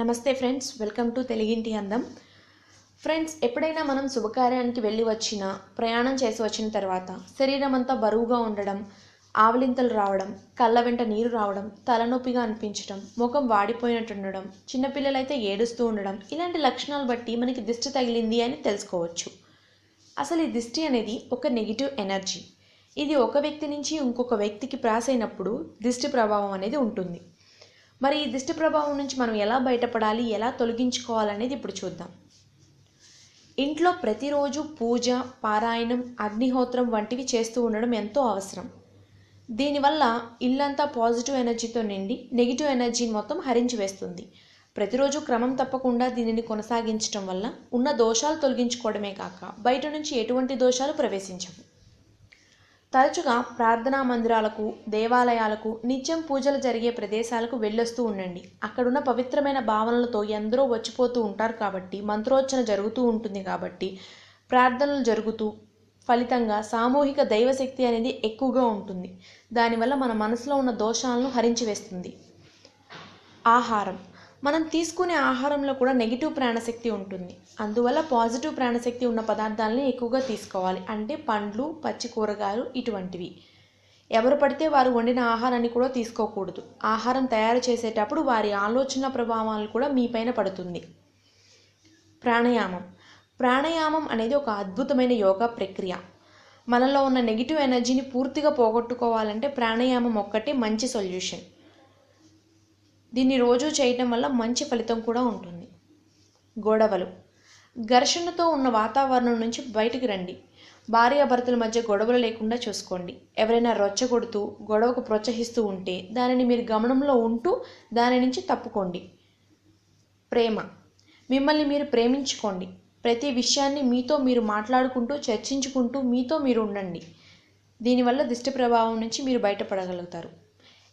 నమస్తే friends welcome to తెలుగింటి అందం. ఫ్రెండ్స్ ఎప్పుడైనా మనం శుభకార్యానికి వెళ్ళి వచ్చిన ప్రయాణం చేసి వచ్చిన తర్వాత శరీరం అంతా బరువుగా ఉండడం ఆవలింతలు రావడం కళ్ళ వెంట నీరు రావడం తలనొప్పిగా అనిపించడం ముఖం వాడిపోయినట్టు ఉండడం చిన్నపిల్లలైతే ఏడుస్తూ ఉండడం ఇలాంటి లక్షణాలు బట్టి మనకి దిష్టి తగిలింది అని తెలుసుకోవచ్చు. అసలు ఈ దిష్టి అనేది ఒక నెగిటివ్ ఎనర్జీ. ఇది ఒక వ్యక్తి నుంచి ఇంకొక వ్యక్తికి ప్రాస్ అయినప్పుడు దిష్టి ప్రభావం అనేది ఉంటుంది. మరి ఈ దిష్టి ప్రభావం నుంచి మనం ఎలా బయటపడాలి ఎలా తొలగించుకోవాలనేది ఇప్పుడు చూద్దాం. ఇంట్లో ప్రతిరోజు పూజ పారాయణం అగ్నిహోత్రం వంటివి చేస్తూ ఉండడం ఎంతో అవసరం. దీనివల్ల ఇల్లంతా పాజిటివ్ ఎనర్జీతో నిండి నెగిటివ్ ఎనర్జీని మొత్తం హరించి వేస్తుంది. ప్రతిరోజు క్రమం తప్పకుండా దీనిని కొనసాగించడం వల్ల ఉన్న దోషాలు తొలగించుకోవడమే కాక బయట నుంచి ఎటువంటి దోషాలు ప్రవేశించవు. తరచుగా ప్రార్థనా మందిరాలకు దేవాలయాలకు నిత్యం పూజలు జరిగే ప్రదేశాలకు వెళ్ళొస్తూ ఉండండి. అక్కడున్న పవిత్రమైన భావనలతో ఎందరో వచ్చిపోతూ ఉంటారు కాబట్టి మంత్రోచ్చన జరుగుతూ ఉంటుంది కాబట్టి ప్రార్థనలు జరుగుతూ ఫలితంగా సామూహిక దైవశక్తి అనేది ఎక్కువగా ఉంటుంది. దానివల్ల మన మనసులో ఉన్న దోషాలను హరించివేస్తుంది ఆహారం. మనం తీసుకునే ఆహారంలో కూడా నెగిటివ్ ప్రాణశక్తి ఉంటుంది. అందువల్ల పాజిటివ్ ప్రాణశక్తి ఉన్న పదార్థాలని ఎక్కువగా తీసుకోవాలి. అంటే పండ్లు పచ్చి కూరగాయలు ఇటువంటివి. ఎవరు పడితే వారు వండిన ఆహారాన్ని కూడా తీసుకోకూడదు. ఆహారం తయారు చేసేటప్పుడు వారి ఆలోచన ప్రభావాలు కూడా మీపైన పడుతుంది. ప్రాణాయామం. ప్రాణాయామం అనేది ఒక అద్భుతమైన యోగా ప్రక్రియ. మనలో ఉన్న నెగిటివ్ ఎనర్జీని పూర్తిగా పోగొట్టుకోవాలంటే ప్రాణాయామం ఒక్కటే మంచి సొల్యూషన్ దీన్ని రోజు చేయటం వల్ల మంచి ఫలితం కూడా ఉంటుంది. గొడవలు. ఘర్షణతో ఉన్న వాతావరణం నుంచి బయటికి రండి. భార్యాభర్తల మధ్య గొడవలు లేకుండా చూసుకోండి. ఎవరైనా రొచ్చగొడుతూ గొడవకు ప్రోత్సహిస్తూ ఉంటే దానిని మీరు గమనంలో ఉంటూ దాని నుంచి తప్పుకోండి. ప్రేమ. మిమ్మల్ని మీరు ప్రేమించుకోండి. ప్రతి విషయాన్ని మీతో మీరు మాట్లాడుకుంటూ చర్చించుకుంటూ మీతో మీరు ఉండండి. దీనివల్ల దిష్టి ప్రభావం నుంచి మీరు బయటపడగలుగుతారు.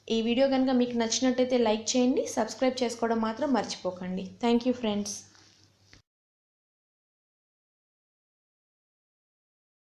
ఈ వీడియో కనుక మీకు నచ్చినట్టయితే లైక్ చేయండి సబ్స్క్రైబ్ చేసుకోవడం మాత్రం మర్చిపోకండి. Thank you friends